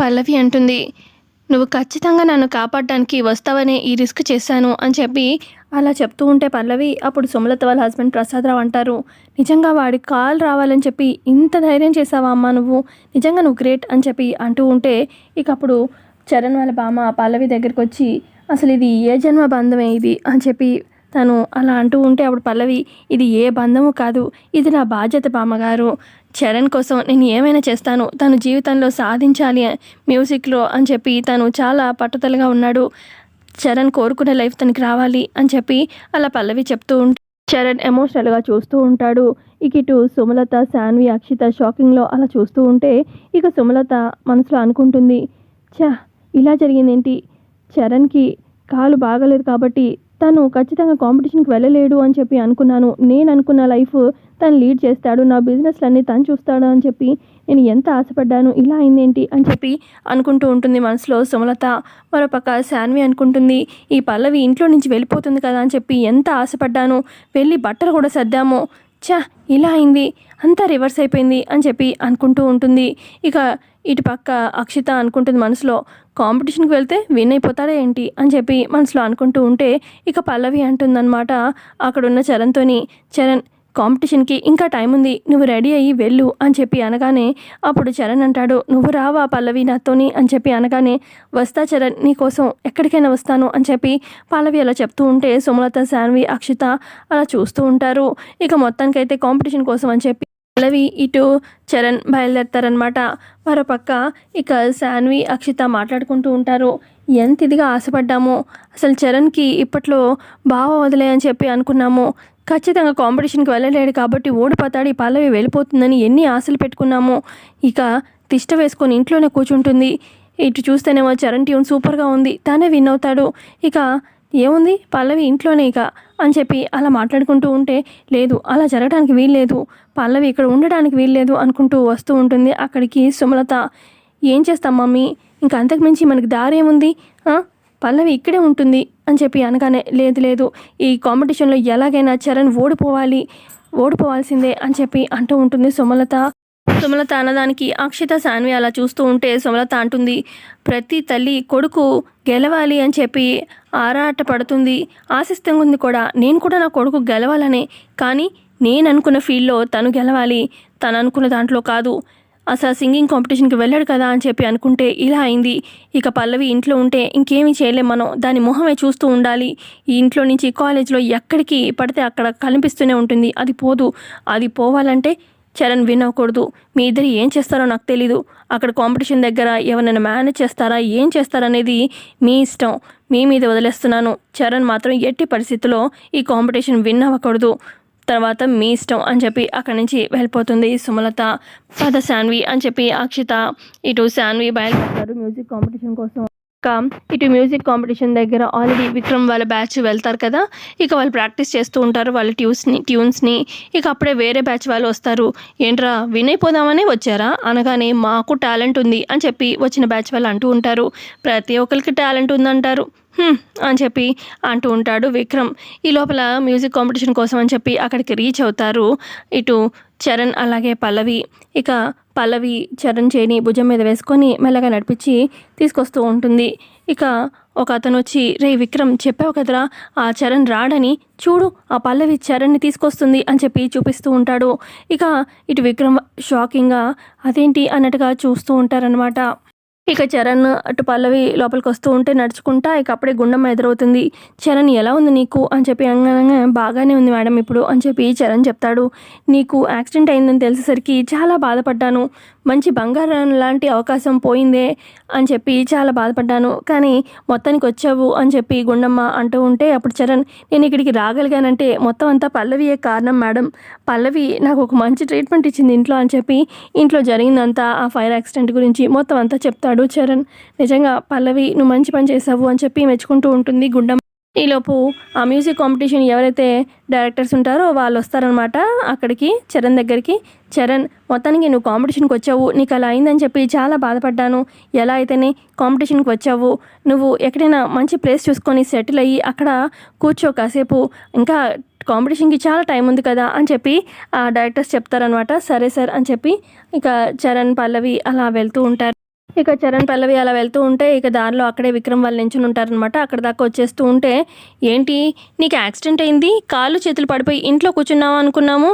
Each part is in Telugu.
పల్లవి అంటుంది. నువ్వు ఖచ్చితంగా నన్ను కాపాడడానికి వస్తావనే ఈ రిస్క్ చేశాను అని చెప్పి అలా చెప్తూ ఉంటే పల్లవి అప్పుడు సుమలత వాళ్ళ హస్బెండ్ ప్రసాదరావు అంటారు. నిజంగా వాడి కాల్ రావాలని చెప్పి ఇంత ధైర్యం చేసావా అమ్మా నువ్వు? నిజంగా నువ్వు గ్రేట్ అని చెప్పి అంటూ ఉంటే ఇక అప్పుడు చరణ్ వాళ్ళ బామ్మ పల్లవి దగ్గరికి వచ్చి అసలు ఇది ఏ జన్మ బంధమే ఇది అని చెప్పి తను అలా అంటూ ఉంటే అప్పుడు పల్లవి ఇది ఏ బంధము కాదు ఇది నా బాధ్యత బామ్మగారు. చరణ్ కోసం నేను ఏమైనా చేస్తాను తను జీవితంలో సాధించాలి మ్యూజిక్లో అని చెప్పి తను చాలా పట్టుదలగా ఉన్నాడు. చరణ్ కోరుకునే లైఫ్ తనకి రావాలి అని చెప్పి అలా పల్లవి చెప్తూ ఉంటే చరణ్ ఎమోషనల్గా చూస్తూ ఉంటాడు. ఇక ఇటు సుమలత శాన్వి అక్షిత షాకింగ్లో అలా చూస్తూ ఉంటే ఇక సుమలత మనసులో అనుకుంటుంది చ ఇలా జరిగిందేంటి? చరణ్కి కాలు బాగలేదు కాబట్టి తను ఖచ్చితంగా కాంపిటీషన్కి వెళ్ళలేడు అని చెప్పి అనుకున్నాను. నేను అనుకున్న లైఫ్ తను లీడ్ చేస్తాడు నా బిజినెస్లన్నీ తను చూస్తాడు అని చెప్పి నేను ఎంత ఆశపడ్డాను ఇలా అయిందేంటి అని చెప్పి అనుకుంటూ ఉంటుంది మనసులో సుమలత. మరోపక్క శాన్వి అనుకుంటుంది ఈ పల్లవి ఇంట్లో నుంచి వెళ్ళిపోతుంది కదా అని చెప్పి ఎంత ఆశపడ్డాను. వెళ్ళి బట్టలు కూడా సర్దాము. చా ఇలా అయింది అంతా రివర్స్ అయిపోయింది అని చెప్పి అనుకుంటూ ఉంటుంది. ఇక ఇటు పక్క అక్షిత అనుకుంటుంది మనసులో కాంపిటీషన్కి వెళ్తే విన్ అయిపోతాడా ఏంటి? అని చెప్పి మనసులో అనుకుంటూ ఉంటే ఇక పల్లవి అంటుందన్నమాట అక్కడున్న చరణ్తోని చరణ్ కాంపిటీషన్కి ఇంకా టైం ఉంది నువ్వు రెడీ అయ్యి వెళ్ళు అని చెప్పి అనగానే అప్పుడు చరణ్ అంటాడు నువ్వు రావా పల్లవి నాతోని? అని చెప్పి అనగానే వస్తా చరణ్ నీకోసం ఎక్కడికైనా వస్తాను అని చెప్పి పల్లవి అలా చెప్తూ ఉంటే సుమలత శాన్వి అక్షిత అలా చూస్తూ ఉంటారు. ఇక మొత్తానికైతే కాంపిటీషన్ కోసం అని చెప్పి పల్లవి ఇటు చరణ్ బయలుదేరతారనమాట మరోపక్క ఇక శాన్వి అక్షిత మాట్లాడుకుంటూ ఉంటారు. ఎంత ఇదిగా ఆశపడ్డాము? అసలు చరణ్కి ఇప్పట్లో బావ వదిలే అని చెప్పి అనుకున్నాము. ఖచ్చితంగా కాంపిటీషన్కి వెళ్ళలేడు కాబట్టి ఓడిపోతాడు. ఈ పల్లవి వెళ్ళిపోతుందని ఎన్ని ఆశలు పెట్టుకున్నాము. ఇక తిష్ట వేసుకొని ఇంట్లోనే కూర్చుంటుంది. ఇటు చూస్తేనేమో చరణ్ ట్యూన్ సూపర్గా ఉంది. తానే విన్ అవుతాడు. ఇక ఏముంది? పల్లవి ఇంట్లోనే ఇక అని చెప్పి అలా మాట్లాడుకుంటూ ఉంటే లేదు అలా జరగడానికి వీల్లేదు. పల్లవి ఇక్కడ ఉండడానికి వీల్లేదు అనుకుంటూ వస్తూ ఉంటుంది. అక్కడికి సుమలత ఏం చేస్తాం మమ్మీ? ఇంకా అంతకుమించి మనకి దారి ఏముంది? పల్లవి ఇక్కడే ఉంటుంది అని చెప్పి అనగానే లేదు లేదు ఈ కాంపిటీషన్లో ఎలాగైనా చరణ్ ఓడిపోవాలి ఓడిపోవాల్సిందే అని చెప్పి అంటూ ఉంటుంది సుమలత. సుమలత అన్నదానికి అక్షిత సాన్వి అలా చూస్తూ ఉంటే సుమలత అంటుంది ప్రతి తల్లి కొడుకు గెలవాలి అని చెప్పి ఆరాట పడుతుంది ఉంది కూడా. నేను కూడా నా కొడుకు గెలవాలనే. కానీ నేను అనుకున్న ఫీల్డ్లో తను గెలవాలి. తను అనుకున్న దాంట్లో కాదు. అసలు సింగింగ్ కాంపిటీషన్కి వెళ్ళాడు కదా అని చెప్పి అనుకుంటే ఇలా అయింది. ఇక పల్లవి ఇంట్లో ఉంటే ఇంకేమీ చేయలేం మనం. దాని మొహమే చూస్తూ ఉండాలి. ఈ ఇంట్లో నుంచి కాలేజ్లో ఎక్కడికి పడితే అక్కడ కనిపిస్తూనే ఉంటుంది. అది పోదు. అది పోవాలంటే చరణ్ విన్ అవ్వకూడదు మీ ఇద్దరు ఏం చేస్తారో నాకు తెలీదు. అక్కడ కాంపిటీషన్ దగ్గర ఎవరైనా మేనేజ్ చేస్తారా? ఏం చేస్తారనేది మీ ఇష్టం. మీ మీద వదిలేస్తున్నాను. చరణ్ మాత్రం ఎట్టి పరిస్థితుల్లో ఈ కాంపిటీషన్ విన్ అవ్వకూడదు. తర్వాత మీ ఇష్టం అని చెప్పి అక్కడి నుంచి వెళ్ళిపోతుంది సుమలత. పద శాన్వి అని చెప్పి అక్షిత. ఇటు శాన్వి బయలుదేరుతారు. మ్యూజిక్ కాంపిటీషన్ కోసం ఇక ఇటు మ్యూజిక్ కాంపిటీషన్ దగ్గర ఆల్రెడీ విక్రమ్ వాళ్ళ బ్యాచ్ వెళ్తారు కదా ఇక వాళ్ళు ప్రాక్టీస్ చేస్తూ ఉంటారు వాళ్ళ ట్యూస్ని ట్యూన్స్ని. ఇక అప్పుడే వేరే బ్యాచ్ వాళ్ళు వస్తారు. ఏంట్రా విన్ అయిపోదామని వచ్చారా? అనగానే మాకు టాలెంట్ ఉంది అని చెప్పి వచ్చిన బ్యాచ్ వాళ్ళు అంటూ ఉంటారు. ప్రతి ఒక్కరికి టాలెంట్ ఉందంటారు. అని చెప్పి అంటూ ఉంటాడు విక్రమ్. ఈ లోపల మ్యూజిక్ కాంపిటీషన్ కోసం అని చెప్పి అక్కడికి రీచ్ అవుతారు ఇటు చరణ్ అలాగే పల్లవి. ఇక పల్లవి చరణ్ చేని భుజం మీద వేసుకొని మెల్లగా నడిపించి తీసుకొస్తూ ఉంటుంది. ఇక ఒక అతను వచ్చి రే విక్రమ్ చెప్పావు కదరా ఆ చరణ్ రాడని చూడు ఆ పల్లవి చరణ్ని తీసుకొస్తుంది అని చెప్పి చూపిస్తూ ఉంటాడు. ఇక ఇటు విక్రమ్ షాకింగ్గా అదేంటి? అన్నట్టుగా చూస్తూ ఉంటారనమాట ఇక చరణ్ అటు పల్లవి లోపలికి వస్తూ ఉంటే నడుచుకుంటా ఇక అప్పుడే గుండమ్మ ఎదురవుతుంది. చరణ్ ఎలా ఉంది నీకు? అని చెప్పి అనగానే బాగానే ఉంది మేడం ఇప్పుడు అని చెప్పి చరణ్ చెప్తాడు. నీకు యాక్సిడెంట్ అయిందని తెలిసేసరికి చాలా బాధపడ్డాను. మంచి బంగారం లాంటి అవకాశం పోయిందే అని చెప్పి చాలా బాధపడ్డాను. కానీ మొత్తానికి వచ్చావు అని చెప్పి గుండమ్మ అంటూ ఉంటే అప్పుడు చరణ్ నేను ఇక్కడికి రాగలిగానంటే మొత్తం అంతా పల్లవియే కారణం మేడం. పల్లవి నాకు ఒక మంచి ట్రీట్మెంట్ ఇచ్చింది ఇంట్లో అని చెప్పి ఇంట్లో జరిగిందంతా ఆ ఫైర్ యాక్సిడెంట్ గురించి మొత్తం అంతా చెప్తాడు. చరణ్ నిజంగా పల్లవి నువ్వు మంచి పని చేసావు అని చెప్పి మెచ్చుకుంటూ ఉంటుంది గుండమ్మ ఈలోపు ఆ మ్యూజిక్ కాంపిటీషన్ ఎవరైతే డైరెక్టర్స్ ఉంటారో వాళ్ళు వస్తారనమాట అక్కడికి చరణ్ దగ్గరికి. చరణ్ మొత్తానికి నువ్వు కాంపిటీషన్కి వచ్చావు నీకు అలా అయిందని చెప్పి చాలా బాధపడ్డాను. ఎలా అయితేనే కాంపిటీషన్కి వచ్చావు. నువ్వు ఎక్కడైనా మంచి ప్లేస్ చూసుకొని సెటిల్ అయ్యి అక్కడ కూర్చో కాసేపు. ఇంకా కాంపిటీషన్కి చాలా టైం ఉంది కదా అని చెప్పి ఆ డైరెక్టర్స్ చెప్తారనమాట సరే సార్ అని చెప్పి ఇక చరణ్ పల్లవి అలా వెళ్తూ ఉంటారు. ఇక చరణ్ పల్లవి అలా వెళ్తూ ఉంటే ఇక దారిలో అక్కడే విక్రమ్ వాళ్ళు నించుని ఉంటారనమాట అక్కడ దాకా వచ్చేస్తూ ఉంటే ఏంటి? నీకు యాక్సిడెంట్ అయింది? కాళ్ళు చేతులు పడిపోయి ఇంట్లో కూర్చున్నావు అనుకున్నాము?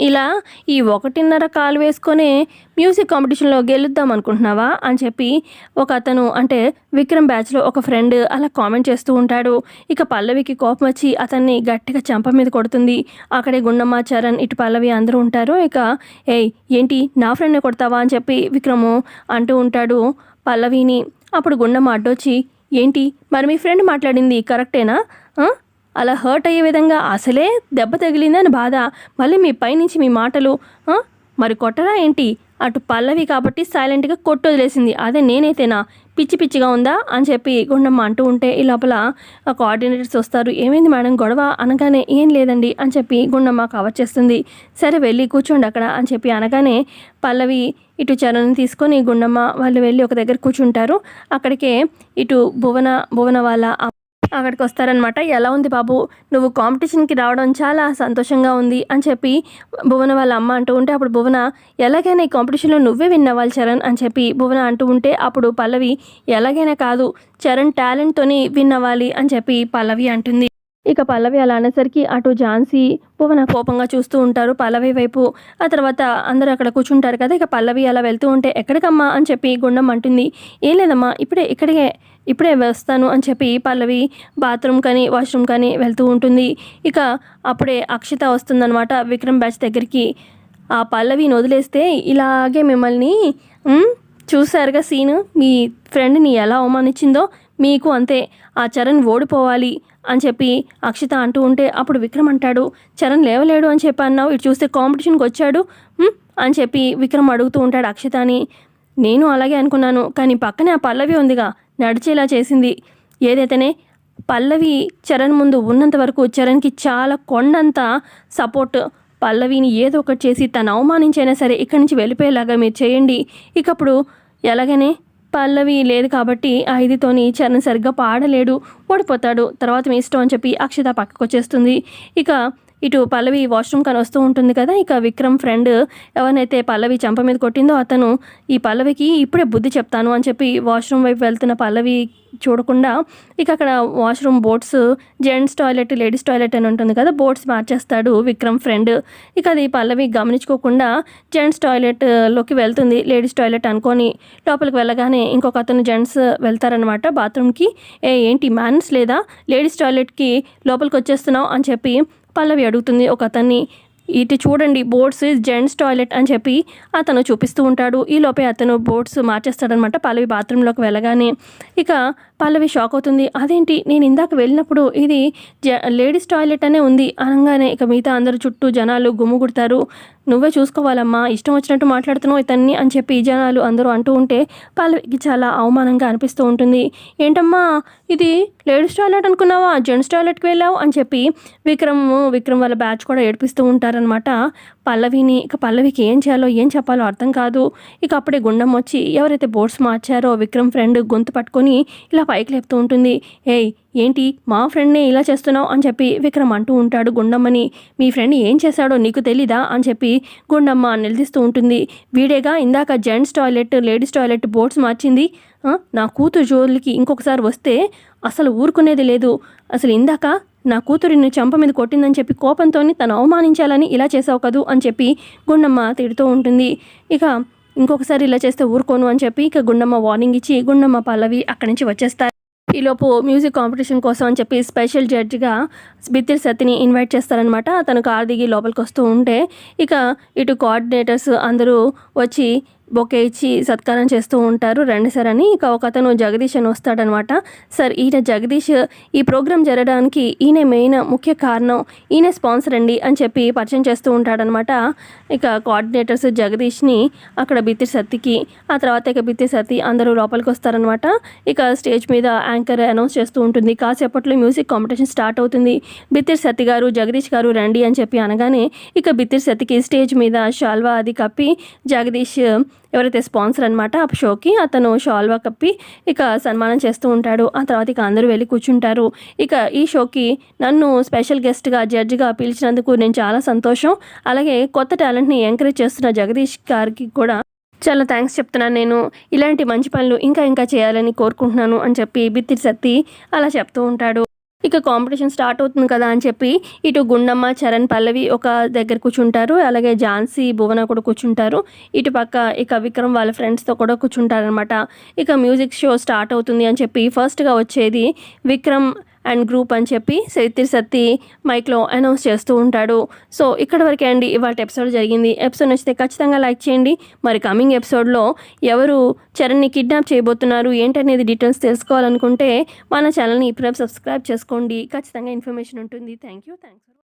ఇలా ఈ ఒకటిన్నర కాలు వేసుకొని మ్యూజిక్ కాంపిటీషన్లో గెలుద్దాం అనుకుంటున్నావా? అని చెప్పి ఒక అతను అంటే విక్రమ్ బ్యాచ్లో ఒక ఫ్రెండ్ అలా కామెంట్ చేస్తూ ఉంటాడు. ఇక పల్లవికి కోపం వచ్చి అతన్ని గట్టిగా చంప మీద కొడుతుంది. అక్కడే గుండమ్మ చరణ్ ఇటు పల్లవి అందరూ ఉంటారు. ఇక ఏయ్ ఏంటి? నా ఫ్రెండ్ని కొడతావా? అని చెప్పి విక్రము అంటూ ఉంటాడు పల్లవిని. అప్పుడు గుండమ్మ అడ్డొచ్చి ఏంటి? మరి మీ ఫ్రెండ్ మాట్లాడింది కరెక్టేనా? అలా హర్ట్ అయ్యే విధంగా అసలే దెబ్బ తగిలిందని బాధ. మళ్ళీ మీ పైనుంచి మీ మాటలు మరి కొట్టరా ఏంటి? అటు పల్లవి కాబట్టి సైలెంట్గా కొట్టొదిలేసింది అదే నేనైతేనా? పిచ్చి పిచ్చిగా ఉందా? అని చెప్పి గుండమ్మ అంటూ ఉంటే ఈ లోపల కోఆర్డినేటర్స్ వస్తారు. ఏమైంది మేడం? గొడవ? అనగానే ఏం లేదండి అని చెప్పి గుండమ్మ కవర్ చేస్తుంది. సరే వెళ్ళి కూర్చోండి అక్కడ అని చెప్పి అనగానే పల్లవి ఇటు చరణ్ తీసుకొని గుండమ్మ వాళ్ళు వెళ్ళి ఒక దగ్గర కూర్చుంటారు. అక్కడికే ఇటు భువన భువన వాళ్ళ అక్కడికి వస్తారనమాట ఎలా ఉంది బాబు? నువ్వు కాంపిటీషన్కి రావడం చాలా సంతోషంగా ఉంది అని చెప్పి భువన వాళ్ళ అమ్మ అంటూ ఉంటే అప్పుడు భువన ఎలాగైనా ఈ కాంపిటీషన్లో నువ్వే విన్ అవ్వాలి చరణ్ అని చెప్పి భువన అంటూ ఉంటే అప్పుడు పల్లవి ఎలాగైనా కాదు చరణ్ టాలెంట్తోని విన్ అవ్వాలి అని చెప్పి పల్లవి అంటుంది. ఇక పల్లవి అలా అనేసరికి అటు ఝాన్సీ భువన కోపంగా చూస్తూ ఉంటారు పల్లవి వైపు. ఆ తర్వాత అందరూ అక్కడ కూర్చుంటారు కదా ఇక పల్లవి అలా వెళ్తూ ఉంటే ఎక్కడికమ్మా? అని చెప్పి గుండం అంటుంది. ఏం లేదమ్మా ఇప్పుడే ఇక్కడికే ఇప్పుడే వస్తాను అని చెప్పి పల్లవి బాత్రూమ్ కానీ వాష్రూమ్ కానీ వెళ్తూ ఉంటుంది. ఇక అప్పుడే అక్షిత వస్తుందన్నమాట విక్రమ్ బ్యాచ్ దగ్గరికి. ఆ పల్లవిని వదిలేస్తే ఇలాగే మిమ్మల్ని చూసారుగా సీను? మీ ఫ్రెండ్ని ఎలా అవమానించిందో? మీకు అంతే ఆ చరణ్ ఓడిపోవాలి. అని చెప్పి అక్షిత అంటూ ఉంటే అప్పుడు విక్రమ్ అంటాడు చరణ్ లేవలేడు అని చెప్పి అన్నావు ఇటు చూస్తే కాంపిటీషన్కి వచ్చాడు అని చెప్పి విక్రమ్ అడుగుతూ ఉంటాడు అక్షితని. నేను అలాగే అనుకున్నాను కానీ పక్కనే ఆ పల్లవి ఉందిగా నడిచేలా చేసింది. ఏదైతేనే పల్లవి చరణ్ ముందు ఉన్నంత వరకు చరణ్కి చాలా కొండంత సపోర్ట్ పల్లవిని ఏదో ఒకటి చేసి తను అవమానించైనా సరే ఇక్కడి నుంచి వెళ్ళిపోయేలాగా మీరు చేయండి. ఇకప్పుడు ఎలాగనే పల్లవి లేదు కాబట్టి ఆ చరణ్ సరిగ్గా పాడలేడు ఓడిపోతాడు. తర్వాత మీ ఇష్టం అని చెప్పి అక్షిత పక్కకు వచ్చేస్తుంది ఇక ఇటు పల్లవి వాష్రూమ్ కనొస్తూ వస్తూ ఉంటుంది కదా ఇక విక్రమ్ ఫ్రెండ్ ఎవరినైతే పల్లవి చంప మీద కొట్టిందో అతను ఈ పల్లవికి ఇప్పుడే బుద్ధి చెప్తాను అని చెప్పి వాష్రూమ్ వైపు వెళ్తున్న పల్లవి చూడకుండా ఇక అక్కడ washroom boards gents toilet ladies toilet అని ఉంటుంది కదా బోట్స్ మార్చేస్తాడు విక్రమ్ ఫ్రెండ్ ఇక అది పల్లవి గమనించుకోకుండా జెంట్స్ టాయిలెట్లోకి వెళ్తుంది లేడీస్ టాయిలెట్ అనుకొని లోపలికి వెళ్ళగానే ఇంకొక అతను జెంట్స్ వెళ్తారనమాట బాత్రూమ్కి ఏ ఏంటి మ్యాన్స్ లేదా? లేడీస్ టాయిలెట్కి లోపలికి వచ్చేస్తున్నావు అని చెప్పి పల్లవి అడుగుతుంది ఒక అతన్ని ఇటు చూడండి బోట్స్ జెంట్స్ టాయిలెట్ అని చెప్పి అతను చూపిస్తూ ఉంటాడు. ఈ లోపే అతను బోట్స్ మార్చేస్తాడనమాట పల్లవి బాత్రూంలోకి వెళ్ళగానే. ఇక పల్లవి షాక్ అవుతుంది. అదేంటి? నేను ఇందాక వెళ్ళినప్పుడు ఇది జ లేడీస్ టాయిలెట్ అనే ఉంది అనగానే ఇక మిగతా అందరు చుట్టూ జనాలు గుమ్ముగుడతారు నువ్వే చూసుకోవాలమ్మా ఇష్టం వచ్చినట్టు మాట్లాడుతున్నావు ఇతన్ని అని చెప్పి జనాలు అందరూ అంటూ ఉంటే పల్లవికి చాలా అవమానంగా అనిపిస్తూ ఉంటుంది. ఏంటమ్మా ఇది లేడీస్ టాయిలెట్ అనుకున్నావా? జెంట్స్ టాయిలెట్కి వెళ్ళావు అని చెప్పి విక్రమ్ విక్రమ్ వాళ్ళ బ్యాచ్ కూడా ఏడిపిస్తూ ఉంటారనమాట పల్లవిని ఇక పల్లవికి ఏం చేయాలో ఏం చెప్పాలో అర్థం కాదు. ఇక అప్పుడే గుండం వచ్చి ఎవరైతే బోర్డ్స్ మార్చారో విక్రమ్ ఫ్రెండ్ గొంతు పట్టుకొని ఇలా పైకి లేపుతూ ఉంటుంది. ఏయ్ ఏంటి మా ఫ్రెండ్నే ఇలా చేస్తున్నావు అని చెప్పి విక్రమ్ అంటూ ఉంటాడు గుండమ్మని. మీ ఫ్రెండ్ ఏం చేశాడో నీకు తెలీదా అని చెప్పి గుండమ్మ నిలదీస్తూ ఉంటుంది. వీడేగా ఇందాక gents toilet ladies toilet boards మార్చింది. నా కూతురు జోలికి ఇంకొకసారి వస్తే అసలు ఊరుకునేది లేదు. అసలు ఇందాక నా కూతురిని చంప మీద కొట్టిందని చెప్పి కోపంతో తను అవమానించాలని ఇలా చేసావు కదూ అని చెప్పి గుండమ్మ తిడుతూ ఉంటుంది. ఇక ఇంకొకసారి ఇలా చేస్తే ఊరుకోను అని చెప్పి ఇక గుండమ్మ వార్నింగ్ ఇచ్చి గుండమ్మ పల్లవి అక్కడి నుంచి వచ్చేస్తారు ఈలోపు మ్యూజిక్ కాంపిటీషన్ కోసం అని చెప్పి స్పెషల్ జడ్జిగా బిత్తిరి సతిని ఇన్వైట్ చేస్తారనమాట తను కార్ దిగి లోపలికి వస్తూ ఉంటే ఇక ఇటు కోఆర్డినేటర్స్ అందరూ వచ్చి బొకే ఇచ్చి సత్కారం చేస్తూ ఉంటారు. రండి సార్ అని ఇక ఒక అతను జగదీష్ అని వస్తాడనమాట. సార్ ఈయన జగదీష్ ఈ ప్రోగ్రాం జరగడానికి ఈయన మెయిన్ ముఖ్య కారణం. ఈయన స్పాన్సర్ అండి అని చెప్పి పరిచయం చేస్తూ ఉంటాడనమాట. ఇక కోఆర్డినేటర్స్ జగదీష్ని అక్కడ బిత్తిరి సత్తికి ఆ తర్వాత ఇక బిత్తి సత్తి అందరూ లోపలికి వస్తారనమాట. ఇక స్టేజ్ మీద యాంకర్ అనౌన్స్ చేస్తూ ఉంటుంది. కాసేపట్లో మ్యూజిక్ కాంపిటీషన్ స్టార్ట్ అవుతుంది. బిత్తిరి సత్తి గారు జగదీష్ గారు రండి అని చెప్పి అనగానే ఇక బిత్తిరి సత్తికి స్టేజ్ మీద షాల్వా అది కప్పి జగదీష్ ఎవరైతే స్పాన్సర్ అనమాట ఆ షోకి అతను షాల్వా కప్పి ఇక సన్మానం చేస్తూ ఉంటాడు. ఆ తర్వాత ఇక అందరూ వెళ్ళి కూర్చుంటారు. ఇక ఈ షోకి నన్ను స్పెషల్ గెస్ట్గా జడ్జిగా పిలిచినందుకు నేను చాలా సంతోషం. అలాగే కొత్త టాలెంట్ని ఎంకరేజ్ చేస్తున్న జగదీష్ గారికి కూడా చాలా థ్యాంక్స్ చెప్తున్నాను నేను. ఇలాంటి మంచి పనులు ఇంకా ఇంకా చేయాలని కోరుకుంటున్నాను అని చెప్పి బిత్తి సత్తి అలా చెప్తూ ఉంటాడు. ఇక కాంపిటీషన్ స్టార్ట్ అవుతుంది కదా అని చెప్పి ఇటు గుండమ్మ చరణ్ పల్లవి ఒక దగ్గర కూర్చుంటారు. అలాగే ఝాన్సీ భువన కూడా కూర్చుంటారు. ఇటు పక్క ఇక విక్రమ్ వాళ్ళ ఫ్రెండ్స్తో కూడా కూర్చుంటారనమాట ఇక మ్యూజిక్ షో స్టార్ట్ అవుతుంది అని చెప్పి ఫస్ట్గా వచ్చేది విక్రమ్ అండ్ గ్రూప్ అని చెప్పి సైత్రి సత్తి మైక్లో అనౌన్స్ చేస్తూ ఉంటాడు. సో ఇక్కడ వరకే అండి ఇవాళ ఎపిసోడ్ జరిగింది. ఎపిసోడ్ నచ్చితే ఖచ్చితంగా లైక్ చేయండి. మరి కమింగ్ ఎపిసోడ్లో ఎవరు చరణ్ని కిడ్నాప్ చేయబోతున్నారు ఏంటనేది డీటెయిల్స్ తెలుసుకోవాలనుకుంటే మన ఛానల్ని ఇప్పుడే సబ్స్క్రైబ్ చేసుకోండి. ఖచ్చితంగా ఇన్ఫర్మేషన్ ఉంటుంది. Thank you thanks